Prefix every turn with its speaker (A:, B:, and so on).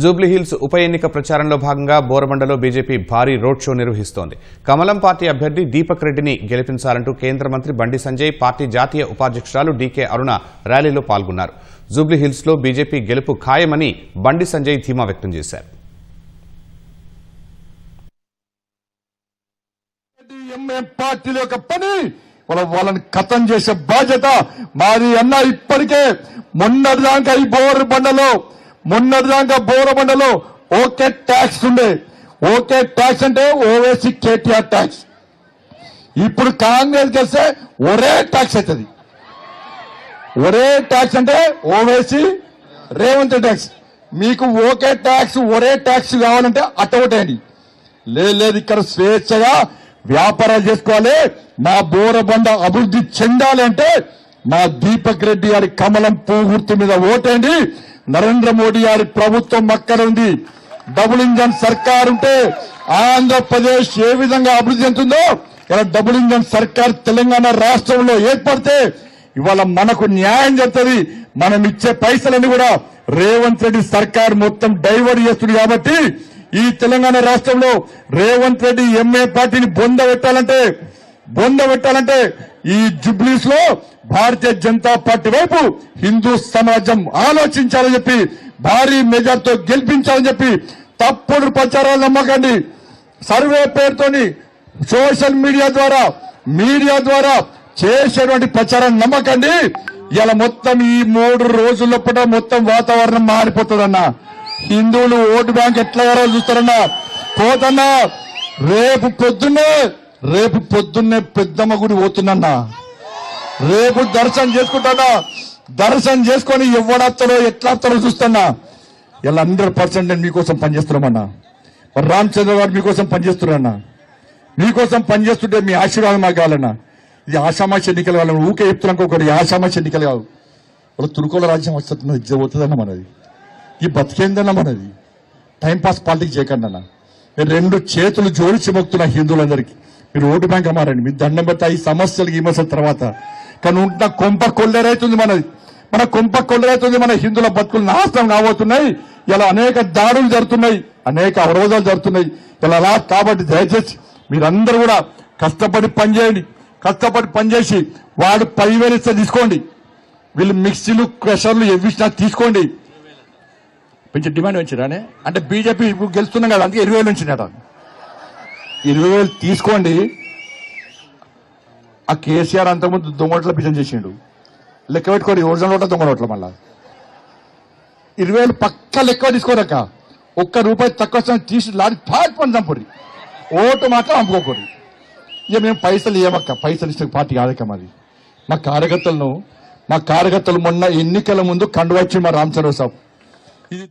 A: జూబ్లీహిల్స్ ఉప ఎన్నిక ప్రచారంలో భాగంగా బోరబండలో బీజేపీ భారీ రోడ్ షో నిర్వహిస్తోంది. కమలం పార్టీ అభ్యర్థి దీపక్ రెడ్డిని గెలిపించాలంటూ కేంద్ర మంత్రి బండి సంజయ్ పార్టీ జాతీయ ఉపాధ్యక్షురాలు డీకే అరుణ ర్యాలీలో పాల్గొన్నారు. జూబ్లీహిల్స్లో బీజేపీ గెలుపు ఖాయమని బండి సంజయ్ ధీమా వ్యక్తం చేశారు.
B: పార్టీల యొక్క పని వాళ్ళని కథం చేసే బాధ్యత మాది అన్న ఇప్పటికే మొన్నటిదాకా ఈ బోరు బండలో మొన్నటిదాకా బోరబండలో ఓకే ట్యాక్స్ ఉండే. ఓకే ట్యాక్స్ అంటే ఓవేసీ కేటీఆర్ ట్యాక్స్. ఇప్పుడు కాంగ్రెస్ గెలిస్తే ఒరే ట్యాక్స్ అవుతుంది ఒరే ట్యాక్స్ అంటే ఓవేసీ రేవంత్ ట్యాక్స్. మీకు ఓకే ట్యాక్స్ ఒరే ట్యాక్స్ కావాలంటే అట్టొకటేయండి లేదు లేదు ఇక్కడ స్వేచ్ఛగా వ్యాపారాలు చేసుకోవాలి. మా బోరబండ అభివృద్ధి చెందాలి అంటే మా దీపక్ రెడ్డి గారి కమలం పువ్వు మీద ఓటేయండి. నరేంద్ర మోడీ గారి ప్రభుత్వం అక్కడ ఉంది డబుల్ ఇంజన్ సర్కార్ ఉంటే ఆంధ్రప్రదేశ్ ఏ విధంగా అభివృద్ధి చెందుతుందో ఇలా డబుల్ ఇంజన్ సర్కార్ తెలంగాణ రాష్ట్రంలో ఏర్పడితే ఇవాళ మనకు న్యాయం జరుగుతుంది. మనం ఇచ్చే పైసలన్నీ కూడా రేవంత్ రెడ్డి సర్కార్ మొత్తం డైవర్ట్ చేస్తుంది కాబట్టి ఈ తెలంగాణ రాష్ట్రంలో రేవంత్ రెడ్డి ఎంఏ పార్టీని బొంద పెట్టాలంటే బొంద పెట్టాలంటే ఈ జుబ్లీస్లో భారతీయ జనతా పార్టీ వైపు హిందూ సమాజం ఆలోచించాలని చెప్పి భారీ మెజార్తో గెలిపించాలని చెప్పి తప్పుడు ప్రచారాలు నమ్మకండి. సర్వే పేరుతోని సోషల్ మీడియా ద్వారా మీడియా ద్వారా చేసేటువంటి ప్రచారం నమ్మకండి. ఇలా మొత్తం ఈ మూడు రోజుల పూట మొత్తం వాతావరణం మారిపోతుందన్నా. హిందువులు ఓటు బ్యాంక్ ఎట్లా చూస్తారన్నా. పోతన్నా రేపు పొద్దున్నే రేపు పొద్దున్నే పెద్దమ్మ గుడి పోతున్నా రేపు దర్శనం చేసుకుంటానా? దర్శనం చేసుకొని ఎవడత్తాడో ఎట్లా వస్తాడో చూస్తున్నా. ఇలా హండ్రెడ్ పర్సెంట్ నేను మీకోసం పనిచేస్తున్నామన్నా. మరి రామచంద్ర గారు మీకోసం పనిచేస్తున్నారన్నా. మీకోసం పనిచేస్తుంటే మీ ఆశీర్వాదం మాకు కావాలన్నా. ఇది ఆషామాషి ఎన్నికలు కావాలన్నా. ఊకే చెప్తున్నాక ఒకటి ఆషామాషి ఎన్నికలు కావు. వాళ్ళ తురుకోల రాజ్యం వస్తుంది ఇజ్జ పోతుందన్న మనది. ఈ బతికేందన్న మనది. టైంపాస్ పాలిటిక్స్ చేయకండి అన్న నేను రెండు చేతులు జోడించి మొక్కుతున్నా హిందువులందరికీ. మీరు ఓటు బ్యాంక్ అమ్మారండి. మీరు దండం పెడతా ఈ సమస్యలు ఈ మసల తర్వాత. కానీ ఉంటున్న కొంప కొల్లేరైతుంది మనది. మన కొంప కొల్లెరైతుంది మన హిందువుల బతుకులు నాశనం కాబోతున్నాయి. ఇలా అనేక దాడులు జరుగుతున్నాయి. అనేక అవరోధాలు జరుగుతున్నాయి. ఇలా రా కాబట్టి దయచేసి మీరందరూ కూడా కష్టపడి పనిచేయండి. కష్టపడి పనిచేసి వాడు పదివేలు ఇస్తే తీసుకోండి. వీళ్ళు మిక్సీలు క్రెషర్లు ఎవ్విసినా తీసుకోండి. కొంచెం డిమాండ్ పెంచారానే అంటే బీజేపీ గెలుస్తున్నాం కదా అందుకే ఇరవై వేలు ఉంచినట ఇరవై వేలు తీసుకోండి. ఆ కేసీఆర్ అంతకుముందు దొంగోట్ల బిజన్ చేసిండు. లెక్క పెట్టుకోండి ఒరిజినల్ ఓట్ల దొంగ ఓట్ల మళ్ళా. ఇరవై వేలు పక్క లెక్క తీసుకోరక్క. ఒక్క రూపాయి తక్కువ తీసి లాడి పాటి పని చంపుడి ఓటు మాత్రం అమ్ముకోకూడదు ఇక మేము పైసలు ఏమక్క పైసలు ఇస్తే పార్టీ కాదక్క మాది. మా కార్యకర్తలను మా కార్యకర్తలు మొన్న ఎన్నికల ముందు కండువచ్చి మా రామచంద్ర సాబ్. ఇది